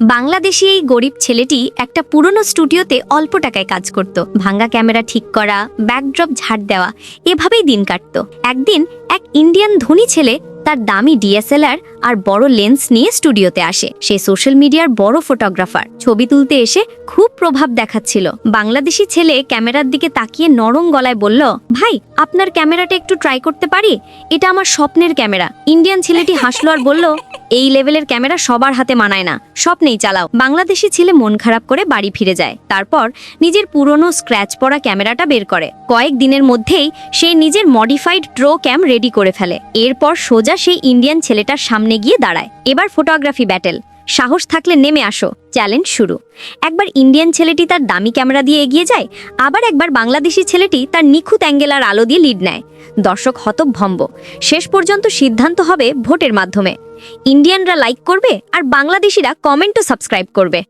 বাংলাদেশি এই গরিব ছেলেটি একটা পুরনো স্টুডিওতে অল্প টাকায় কাজ করত। ভাঙ্গা ক্যামেরা ঠিক করা ব্যাকড্রপ ঝাড় দেওয়া, এভাবেই দিন কাটত। একদিন এক ইন্ডিয়ান ধনী ছেলে তার দামি ডিএসএলআর আর বড় লেন্স নিয়ে স্টুডিওতে আসে। সে সোশ্যাল মিডিয়ার বড় ফটোগ্রাফার। ছবি তুলতে এসে খুব প্রভাব দেখাচ্ছিল। বাংলাদেশি ছেলে ক্যামেরার দিকে তাকিয়ে নরম গলায় বলল, ভাই, আপনার ক্যামেরাটা একটু ট্রাই করতে পারি? এটা আমার স্বপ্নের ক্যামেরা। ইন্ডিয়ান ছেলেটি হাসলো আর বলল এই লেভেলের ক্যামেরা সবার হাতে মানায় না। স্বপ্নেই চালাও। বাংলাদেশি ছেলে মন খারাপ করে বাড়ি ফিরে যায়। তারপর নিজের পুরনো স্ক্র্যাচ পড়া ক্যামেরাটা বের করে। কয়েক দিনের মধ্যেই সে নিজের মডিফাইড ড্রো ক্যাম রেডি করে ফেলে। এরপর সোজা সেই ইন্ডিয়ান ছেলেটার সামনে গিয়ে দাঁড়ায়। এবার ফটোগ্রাফি ব্যাটেল সাহস থাকলে নেমে আসো, চ্যালেঞ্জ শুরু। একবার ইন্ডিয়ান ছেলেটি তার দামি ক্যামেরা দিয়ে এগিয়ে যায়, আবার একবার বাংলাদেশি ছেলেটি তার নিখুঁত অ্যাঙ্গেলার আলো দিয়ে লিড নেয়। দর্শক হতভম্ব। শেষ পর্যন্ত সিদ্ধান্ত হবে ভোটের মাধ্যমে। ইন্ডিয়ানরা লাইক করবে আর বাংলাদেশিরা কমেন্ট ও সাবস্ক্রাইব করবে।